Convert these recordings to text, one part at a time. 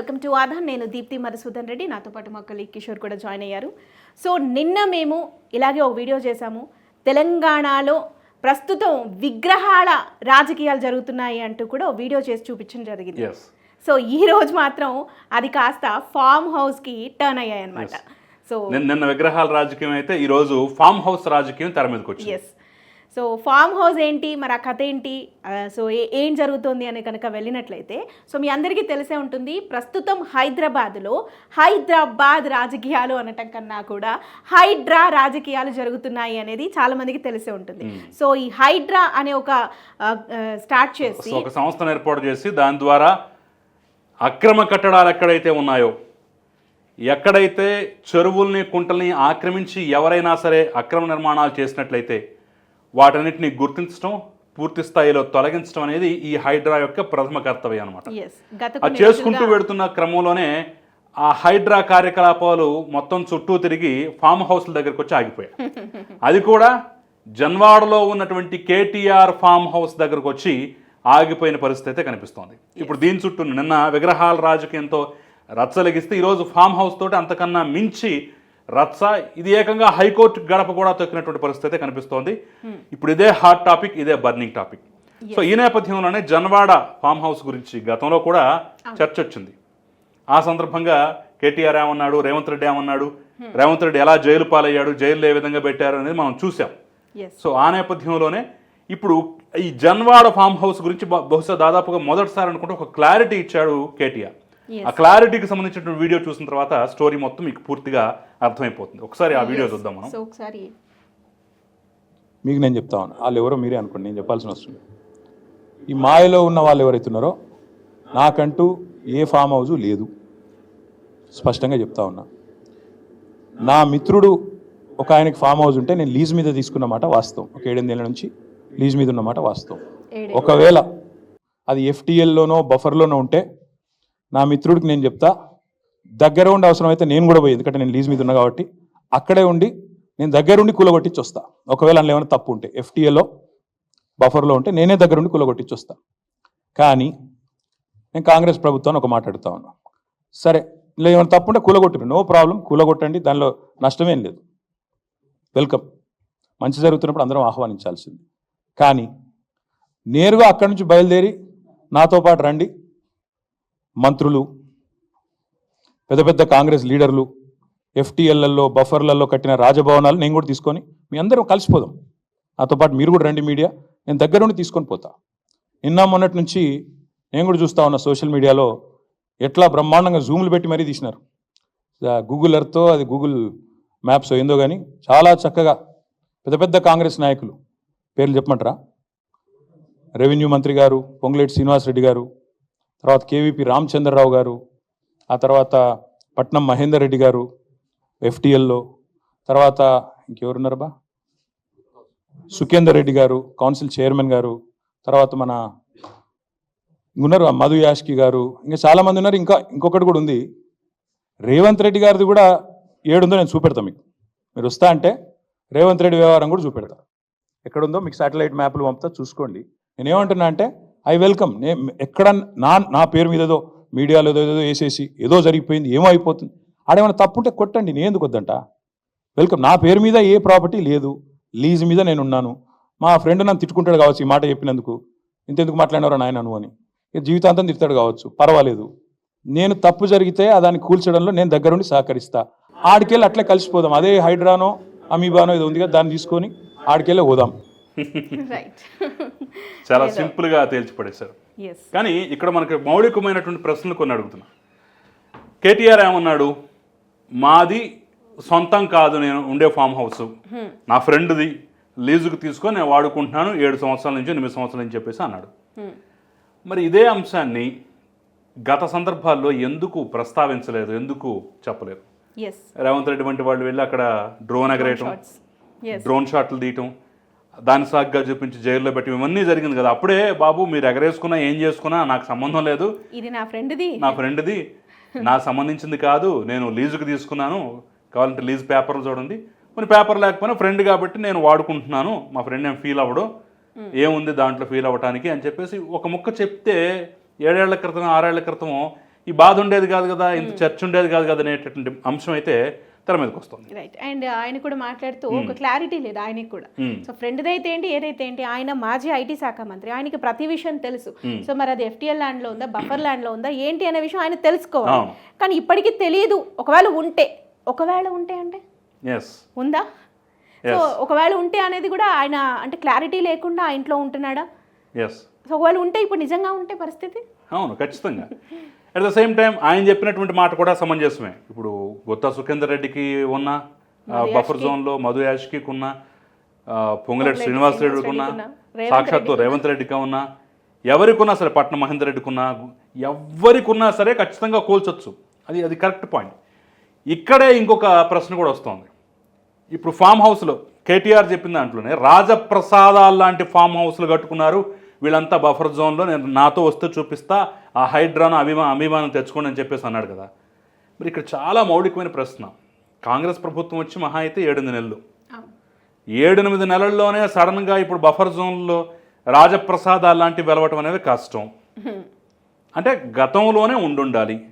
Welcome to Aadhaar. నేను దీప్తి మధుసూదన్ రెడ్డి. నాతో పాటు మా కొలీగ్ కిషోర్ కూడా జాయిన్ అయ్యారు. సో నిన్న మేము ఇలాగే ఒక వీడియో చేశాము. తెలంగాణలో ప్రస్తుతం విగ్రహాల రాజకీయాలు జరుగుతున్నాయి అంటూ కూడా వీడియో చేసి చూపించడం జరిగింది. సో ఈ రోజు మాత్రం అది కాస్త ఫామ్ హౌస్కి టర్న్ అయ్యాయి అనమాట సో నిన్న విగ్రహాల రాజకీయం అయితే ఈ రోజు ఫామ్ హౌస్ రాజకీయం తెర మీదకి వచ్చింది. సో ఫామ్ హౌస్ ఏంటి మరి ఆ కథ ఏంటి సో ఏ- జరుగుతుంది అని కనుక వెళ్ళినట్లయితే సో మీ అందరికీ తెలిసే ఉంటుంది ప్రస్తుతం హైదరాబాద్లో హైదరాబాద్ రాజకీయాలు అనటం కన్నా కూడా హైడ్రా రాజకీయాలు జరుగుతున్నాయి అనేది చాలా మందికి తెలిసే ఉంటుంది. సో ఈ హైడ్రా అనే ఒక స్టార్ట్ చేసి ఒక సంస్థను ఏర్పాటు చేసి దాని ద్వారా అక్రమ కట్టడాలు ఎక్కడైతే ఉన్నాయో ఎక్కడైతే చెరువుల్ని కుంటల్ని ఆక్రమించి ఎవరైనా సరే అక్రమ నిర్మాణాలు చేసినట్లయితే వాటన్నిటిని గుర్తించడం పూర్తి స్థాయిలో తొలగించడం అనేది ఈ హైడ్రా యొక్క ప్రథమ కర్తవ్యం అనమాట అది చేసుకుంటూ వెడుతున్న క్రమంలోనే ఆ హైడ్రా కార్యకలాపాలు మొత్తం చుట్టూ తిరిగి ఫామ్ హౌస్ల దగ్గరికి వచ్చి ఆగిపోయాయి. అది కూడా జన్వాడలో ఉన్నటువంటి కేటీఆర్ ఫామ్ హౌస్ దగ్గరకు వచ్చి ఆగిపోయిన పరిస్థితి అయితే కనిపిస్తోంది ఇప్పుడు దీని చుట్టూ నిన్న విగ్రహాల రాజకీయంతో రచ్చలెగిస్తే ఈరోజు ఫామ్ హౌస్ తోటి అంతకన్నా మించి రచ్చ ఇది ఏకంగా హైకోర్టు గడప కూడా తొక్కినటువంటి పరిస్థితి అయితే కనిపిస్తోంది. ఇప్పుడు ఇదే హాట్ టాపిక్ ఇదే బర్నింగ్ టాపిక్ సో ఈ నేపథ్యంలోనే జన్వాడ ఫామ్ హౌస్ గురించి గతంలో కూడా చర్చ వచ్చింది. ఆ సందర్భంగా కేటీఆర్ ఏమన్నాడు రేవంత్ రెడ్డి ఏమన్నాడు రేవంత్ రెడ్డి ఎలా జైలు పాలయ్యాడు జైల్లో ఏ విధంగా పెట్టారు అనేది మనం చూసాం సో ఆ నేపథ్యంలోనే ఇప్పుడు ఈ జన్వాడ ఫామ్ హౌస్ గురించి బహు- బహుశా దాదాపుగా మొదటిసారి అనుకుంటే ఒక క్లారిటీ ఇచ్చాడు కేటీఆర్. ఆ క్లారిటీకి సంబంధించిన వీడియో చూసిన తర్వాత స్టోరీ మొత్తం మీకు పూర్తిగా అర్థమైపోతుంది. ఒకసారి ఆ వీడియో చూద్దాం మనం. సో ఒకసారి. మీకు నేను చెప్తా ఉన్నా. వాళ్ళు ఎవరో మీరే అనుకోండి నేను చెప్పాల్సిన అవసరం లేదు. ఈ మాయలో ఉన్న వాళ్ళు ఎవరైతే ఉన్నారో నాకంటూ ఏ ఫామ్ హౌస్ లేదు. స్పష్టంగా చెప్తా ఉన్నా. నా మిత్రుడు ఒక ఆయనకి ఫామ్ హౌస్ ఉంటే నేను లీజ్ మీద తీసుకున్న మాట వాస్తవం. ఒక ఏడెనిమిదేళ్ళ నుంచి లీజ్ మీద ఉన్నమాట వాస్తవం. ఒకవేళ అది ఎఫ్టీఎల్లోనో బఫర్లోనో ఉంటే నా మిత్రుడికి నేను చెప్తా దగ్గర ఉండి అవసరమైతే నేను కూడా పోయి ఎందుకంటే నేను లీజ్ మీద ఉన్నా కాబట్టి అక్కడే ఉండి నేను దగ్గరుండి కూలగొట్టించి వస్తా. ఒకవేళ అందులో ఏమైనా తప్పు ఉంటే ఎఫ్టీఏలో బఫర్లో ఉంటే నేనే దగ్గరుండి కూలగొట్టించి వస్తా. కానీ నేను కాంగ్రెస్ ప్రభుత్వాన్ని ఒక మాట్లాడుతా ఉన్నా. సరే ఇలా ఏమైనా తప్పు ఉంటే కూలగొట్టు నో ప్రాబ్లం కూలగొట్టండి దానిలో నష్టమేం లేదు. వెల్కమ్. మంచి జరుగుతున్నప్పుడు అందరం ఆహ్వానించాల్సింది. కానీ నేరుగా అక్కడి నుంచి బయలుదేరి నాతో పాటు రండి మంత్రులు పెద్ద పెద్ద కాంగ్రెస్ లీడర్లు ఎఫ్టీఎల్లలో బఫర్లలో కట్టిన రాజభవనాలు నేను కూడా తీసుకొని మీ అందరం కలిసిపోదాం. నాతో పాటు మీరు కూడా రండి మీడియా. నేను దగ్గర నుండి తీసుకొని పోతా. నిన్న మొన్నటి నుంచి నేను కూడా చూస్తా ఉన్న సోషల్ మీడియాలో ఎట్లా బ్రహ్మాండంగా జూములు పెట్టి మరీ తీసినారు. గూగుల్ ఎర్త్తో అది గూగుల్ మ్యాప్స్ ఏందో కానీ చాలా చక్కగా పెద్ద పెద్ద కాంగ్రెస్ నాయకులు. పేర్లు చెప్పమంటారా? రెవెన్యూ మంత్రి గారు పొంగులేటి శ్రీనివాసరెడ్డి గారు తర్వాత కేవీపీ రామచంద్రరావు గారు ఆ తర్వాత పట్నం మహేందర్ రెడ్డి గారు ఎఫ్టిఎల్లో తర్వాత ఇంకెవరున్నారు బా? సుఖేందర్ రెడ్డి గారు కౌన్సిల్ చైర్మన్ గారు తర్వాత మన ఉన్నారు మధు యాష్కి గారు ఇంకా చాలామంది ఉన్నారు. ఇంకా ఇంకొకటి కూడా ఉంది. రేవంత్ రెడ్డి గారిది కూడా ఏడుందో నేను చూపెడతా మీకు. మీరు వస్తా అంటే రేవంత్ రెడ్డి వ్యవహారం కూడా చూపెడతా. ఎక్కడుందో మీకు శాటిలైట్ మ్యాప్లు పంపుతా చూసుకోండి. నేను ఏమంటున్నా అంటే ఐ వెల్కమ్. నే ఎక్కడ నా నా పేరు మీద ఏదో మీడియాలో ఏదో ఏదో వేసేసి ఏదో జరిగిపోయింది ఏమో అయిపోతుంది. ఆడేమైనా తప్పుంటే కొట్టండి నేను ఎందుకు వద్దంట? వెల్కమ్. నా పేరు మీద ఏ ప్రాపర్టీ లేదు. లీజ్ మీద నేను ఉన్నాను మా ఫ్రెండ్ నన్ను తిట్టుకుంటాడు కావచ్చు ఈ మాట చెప్పినందుకు. ఇంతెందుకు మాట్లాడినారో నాయన నువ్వు అని. జీవితాంతం తిడతాడు కావచ్చు. పర్వాలేదు. నేను తప్పు జరిగితే దాన్ని కూల్చడంలో నేను దగ్గరుండి సహకరిస్తా. ఆడికెళ్ళి అట్లే కలిసిపోదాం. అదే హైడ్రానో అమీబానో ఇది ఉంది కదా దాన్ని తీసుకొని ఆడికెళ్ళి పోదాం చాలా సింపుల్గా తేల్చి పడేశారు ఎస్ కానీ ఇక్కడ మనకి మౌలికమైనటువంటి ప్రశ్నలు కొన్ని అడుగుతున్నా. కేటీఆర్ ఏమన్నాడు? మాది సొంతం కాదు నేను ఉండే ఫామ్ హౌస్. నా ఫ్రెండ్ది లీజుకు తీసుకొని నేను వాడుకుంటున్నాను ఏడు సంవత్సరాల నుంచి ఎనిమిది సంవత్సరాల నుంచి చెప్పేసి అన్నాడు. మరి ఇదే అంశాన్ని గత సందర్భాల్లో ఎందుకు ప్రస్తావించలేదు ఎందుకు చెప్పలేదు? రేవంత్ రెడ్డి వంటి వాళ్ళు వెళ్ళి అక్కడ డ్రోన్ ఎగరేయటం డ్రోన్ షాట్లు తీయటం దాని సాగ్గా చూపించి జైల్లో పెట్టి ఇవన్నీ జరిగింది కదా. అప్పుడే బాబు మీరు ఎగరేసుకున్నా ఏం చేసుకున్నా నాకు సంబంధం లేదు. ఇది నా ఫ్రెండ్ది. నా ఫ్రెండ్ది. నా సంబంధించింది కాదు. నేను లీజుకి తీసుకున్నాను. కావాలంటే లీజ్ పేపర్లు చూడండి. కొన్ని పేపర్ లేకపోయినా ఫ్రెండ్ కాబట్టి నేను వాడుకుంటున్నాను. మా ఫ్రెండ్ ఏం ఫీల్ అవ్వడు. ఏముంది దాంట్లో ఫీల్ అవ్వటానికి అని చెప్పేసి ఒక ముక్క చెప్తే ఏడేళ్ళ క్రితం ఆరేళ్ళ క్రితం ఈ బాధ ఉండేది కాదు కదా ఇంత చర్చ ఉండేది కాదు కదా అనేటటువంటి అంశం అయితే తెర మీదకి వస్తుంది. రైట్ అండ్ ఆయన కూడా మాట్లాడుతూ ఒక క్లారిటీ లేదు ఆయనకి కూడా. Hmm. సో ఫ్రెండ్ అయితే ఏంటి ఏదైతే ఏంటి ఆయన మాజీ ఐటీ శాఖ మంత్రి. ఆయనకి ప్రతి విషయం తెలుసు. సో మరి అది ఎఫ్టీఎల్ ల్యాండ్లో ఉందా బఫర్ ల్యాండ్లో ఉందా ఏంటి అనే విషయం ఆయన తెలుసుకోవాలి. కానీ ఇప్పటికీ తెలియదు ఒకవేళ ఉంటే ఒకవేళ ఉంటే అంటే? ఉందా? సో ఒకవేళ ఉంటే అనేది కూడా ఆయన అంటే క్లారిటీ లేకుండా ఆ ఇంట్లో ఉంటున్నాడా? సో ఒకవేళ ఉంటే ఇప్పుడు నిజంగా ఉంటే పరిస్థితి? అవును ఖచ్చితంగా. అట్ ద సేమ్ టైం ఆయన చెప్పినటువంటి మాట కూడా సమంజసమే. ఇప్పుడు గుత్తా సుఖేందర్ రెడ్డికి ఉన్న బఫర్ జోన్లో మధు యాష్కి ఉన్న పొంగులేటి శ్రీనివాస్ రెడ్డికి ఉన్న సాక్షాత్తు రేవంత్ రెడ్డికి ఉన్న. ఎవరికి ఉన్నా సరే పట్నం మహేందర్ రెడ్డికి ఉన్నా ఎవరికి ఉన్నా సరే ఖచ్చితంగా కూల్చొచ్చు. అది అది కరెక్ట్ పాయింట్. ఇక్కడే ఇంకొక ప్రశ్న కూడా వస్తుంది. ఇప్పుడు ఫామ్ హౌస్లో కేటీఆర్ చెప్పిన దాంట్లోనే రాజప్రసాదాలు లాంటి ఫామ్ హౌస్లు కట్టుకున్నారు. వీళ్ళంతా బఫర్ జోన్లో నేను నాతో వస్తే చూపిస్తా ఆ హైడ్రాను అభిమా అభిమానం తెచ్చుకోండి అని చెప్పేసి అన్నాడు కదా. మరి ఇక్కడ చాలా మౌలికమైన ప్రశ్న. కాంగ్రెస్ ప్రభుత్వం వచ్చి మహా అయితే ఏడెనిమిది నెలలు. ఏడెనిమిది నెలల్లోనే సడన్గా ఇప్పుడు బఫర్ జోన్లో రాజప్రసాదాలు లాంటివి వెలవటం అనేది కష్టం. అంటే గతంలోనే ఉండుండాలి.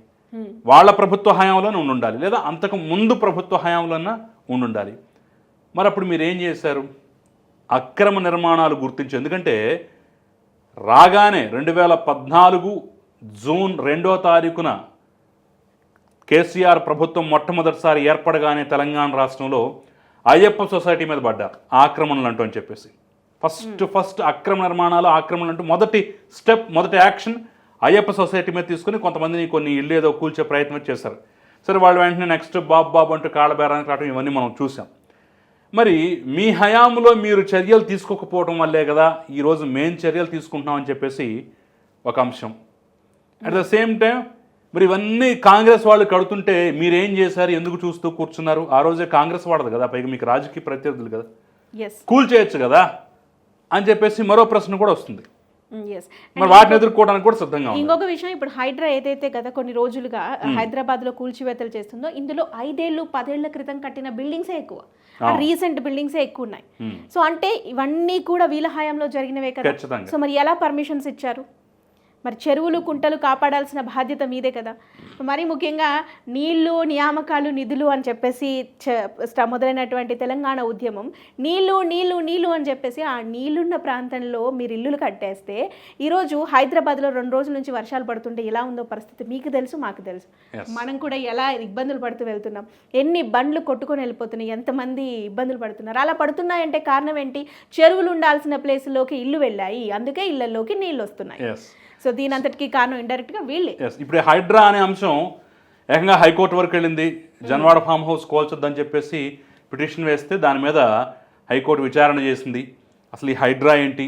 వాళ్ళ ప్రభుత్వ హయాంలోనే ఉండుండాలి. లేదా అంతకు ముందు ప్రభుత్వ హయాంలోనే ఉండుండాలి. మరి అప్పుడు మీరు ఏం చేశారు? అక్రమ నిర్మాణాలు గుర్తించి ఎందుకంటే రాగానే రెండు వేల పద్నాలుగు జూన్ రెండో తారీఖున కేసీఆర్ ప్రభుత్వం మొట్టమొదటిసారి ఏర్పడగానే తెలంగాణ రాష్ట్రంలో అయ్యప్ప సొసైటీ మీద పడ్డారు ఆక్రమణలు అంటూ అని చెప్పేసి. ఫస్ట్ ఫస్ట్ అక్రమ నిర్మాణాలు ఆక్రమణలు అంటూ మొదటి స్టెప్ మొదటి యాక్షన్ అయ్యప్ప సొసైటీ మీద తీసుకుని కొంతమందిని కొన్ని ఇల్లు ఏదో కూల్చే ప్రయత్నం చేశారు. సరే వాళ్ళు వెంటనే నెక్స్ట్ బాబు బాబు అంటూ కాళ్ళబేరానికి రావడం ఇవన్నీ మనం చూసాం. మరి మీ హయాంలో మీరు చర్యలు తీసుకోకపోవడం వల్లే కదా ఈరోజు మేం చర్యలు తీసుకుంటున్నామని చెప్పేసి ఒక అంశం. అట్ ద సేమ్ టైం మరి ఇవన్నీ కాంగ్రెస్ వాళ్ళు కడుతుంటే మీరేం చేశారు? ఎందుకు చూస్తూ కూర్చున్నారు? ఆ రోజే కాంగ్రెస్ వాడదు కదా పైగా మీకు రాజకీయ ప్రత్యర్థులు కదా. కూల్ చేయొచ్చు కదా అని చెప్పేసి మరో ప్రశ్న కూడా వస్తుంది. మరి వాటిని ఎదుర్కోవడానికి కూడా సిద్ధంగా ఇంకొక విషయం ఇప్పుడు హైడ్రా ఏదైతే గత కొన్ని రోజులుగా హైదరాబాద్లో కూల్చివేతలు చేస్తుందో ఇందులో ఐదేళ్ళు పదేళ్ళ క్రితం కట్టిన బిల్డింగ్సే ఎక్కువ. రీసెంట్ బిల్డింగ్సే ఎక్కువ ఉన్నాయి సో అంటే ఇవన్నీ కూడా వీళ్ళ హయాంలో జరిగినవే కదా. సో మరి ఎలా పర్మిషన్స్ ఇచ్చారు? మరి చెరువులు కుంటలు కాపాడాల్సిన బాధ్యత మీదే కదా. మరి ముఖ్యంగా నీళ్ళు నియామకాలు నిధులు అని చెప్పేసి మొదలైనటువంటి తెలంగాణ ఉద్యమం నీళ్ళు నీళ్ళు నీళ్ళు అని చెప్పేసి ఆ నీళ్ళున్న ప్రాంతంలో మీరు ఇల్లులు కట్టేస్తే ఈరోజు హైదరాబాద్లో రెండు రోజుల నుంచి వర్షాలు పడుతుంటే ఎలా ఉందో పరిస్థితి మీకు తెలుసు మాకు తెలుసు. మనం కూడా ఎలా ఇబ్బందులు పడుతూ వెళ్తున్నాం? ఎన్ని బండ్లు కొట్టుకొని వెళ్ళిపోతున్నాయి? ఎంతమంది ఇబ్బందులు పడుతున్నారు? అలా పడుతున్నాయంటే కారణం ఏంటి? చెరువులు ఉండాల్సిన ప్లేస్లోకి ఇల్లు వెళ్ళాయి అందుకే ఇళ్ళలోకి నీళ్ళు వస్తున్నాయి. సో దీని అంతటికి కారణం ఇండైరెక్ట్గా వీళ్ళే. ఇప్పుడు హైడ్రా అనే అంశం ఏకంగా హైకోర్టు వరకు వెళ్ళింది. జన్వాడ ఫామ్ హౌస్ కోల్చొద్దని చెప్పేసి పిటిషన్ వేస్తే దాని మీద హైకోర్టు విచారణ చేసింది. అసలు ఈ హైడ్రా ఏంటి?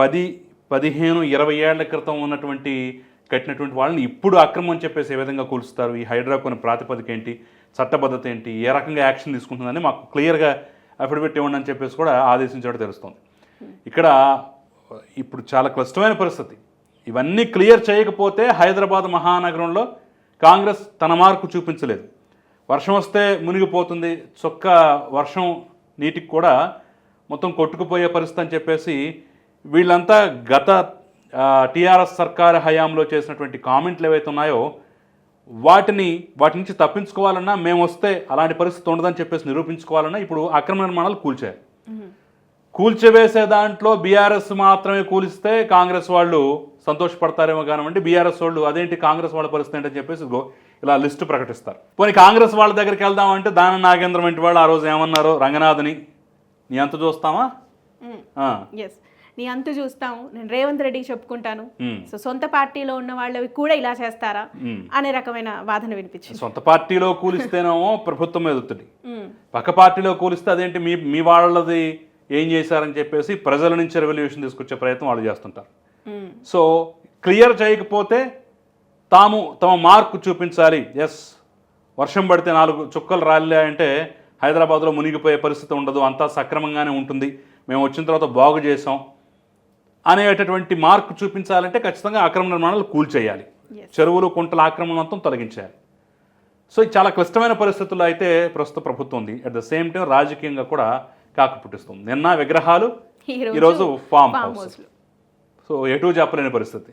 పది పదిహేను ఇరవై ఏళ్ళ క్రితం ఉన్నటువంటి కట్టినటువంటి వాళ్ళని ఇప్పుడు అక్రమం అని చెప్పేసి ఏ విధంగా కూల్చుతారు ఈ హైడ్రా కొన్ని ప్రాతిపదిక ఏంటి? చట్టబద్ధత ఏంటి? ఏ రకంగా యాక్షన్ తీసుకుంటుందని మాకు క్లియర్గా అఫిడవిట్ ఇవ్వండి అని చెప్పేసి కూడా ఆదేశించడం తెలుస్తుంది. ఇక్కడ ఇప్పుడు చాలా క్లిష్టమైన పరిస్థితి. ఇవన్నీ క్లియర్ చేయకపోతే హైదరాబాద్ మహానగరంలో కాంగ్రెస్ తన మార్కు చూపించలేదు. వర్షం వస్తే మునిగిపోతుంది. చొక్క వర్షం నీటికి కూడా మొత్తం కొట్టుకుపోయే పరిస్థితి అని చెప్పేసి వీళ్ళంతా గత టీఆర్ఎస్ సర్కార్ హయాంలో చేసినటువంటి కామెంట్లు ఏవైతే ఉన్నాయో వాటిని వాటి నుంచి తప్పించుకోవాలన్నా మేము వస్తే అలాంటి పరిస్థితి ఉండదని చెప్పేసి నిరూపించుకోవాలన్నా ఇప్పుడు అక్రమ నిర్మాణాలు కూల్చారు. కూల్చివేసే దాంట్లో బీఆర్ఎస్ మాత్రమే కూలిస్తే కాంగ్రెస్ వాళ్ళు సంతోషపడతారేమో కానివ్వండి బీఆర్ఎస్ వాళ్ళు అదేంటి కాంగ్రెస్ వాళ్ళ పరిస్థితి ఏంటని చెప్పేసి ఇలా లిస్టు ప్రకటిస్తారు. పోనీ కాంగ్రెస్ వాళ్ళ దగ్గరికి వెళ్దామంటే దాన నాగేంద్రం వంటి వాళ్ళు ఆ రోజు ఏమన్నారు? రంగనాథ్ని. నీ అంత ఎస్ నీ అంతు చూస్తాము. నేను రేవంత్ రెడ్డికి చెప్పుకుంటాను. సో సొంత పార్టీలో ఉన్న వాళ్ళవి కూడా ఇలా చేస్తారా. అనే రకమైన వాదన వినిపించింది. సొంత పార్టీలో కూలిస్తేనేమో ప్రభుత్వం ఉమ్, పక్క పార్టీలో కూలిస్తే అదేంటి మీ మీ వాళ్ళది ఏం చేశారని చెప్పేసి ప్రజల నుంచి రెవల్యూషన్ తీసుకొచ్చే ప్రయత్నం వాళ్ళు చేస్తుంటారు. సో క్లియర్ చేయకపోతే తాము తమ మార్కు చూపించాలి. ఎస్ వర్షం పడితే నాలుగు చుక్కలు రాలే అంటే హైదరాబాద్లో మునిగిపోయే పరిస్థితి ఉండదు. అంతా సక్రమంగానే ఉంటుంది. మేము వచ్చిన తర్వాత బాగు చేసాం అనేటటువంటి మార్కు చూపించాలంటే ఖచ్చితంగా అక్రమ నిర్మాణాలు కూల్చేయాలి. చెరువులు కుంటల ఆక్రమణ మొత్తం తొలగించాలి. సో ఇది చాలా క్లిష్టమైన పరిస్థితుల్లో అయితే ప్రస్తుత ప్రభుత్వం ఉంది. అట్ ద సేమ్ టైం రాజకీయంగా కూడా కాకు పుట్టిస్తుంది నిన్న విగ్రహాలు ఈరోజు ఫామ్ హౌస్ సో ఎటు చెప్పలేని పరిస్థితి.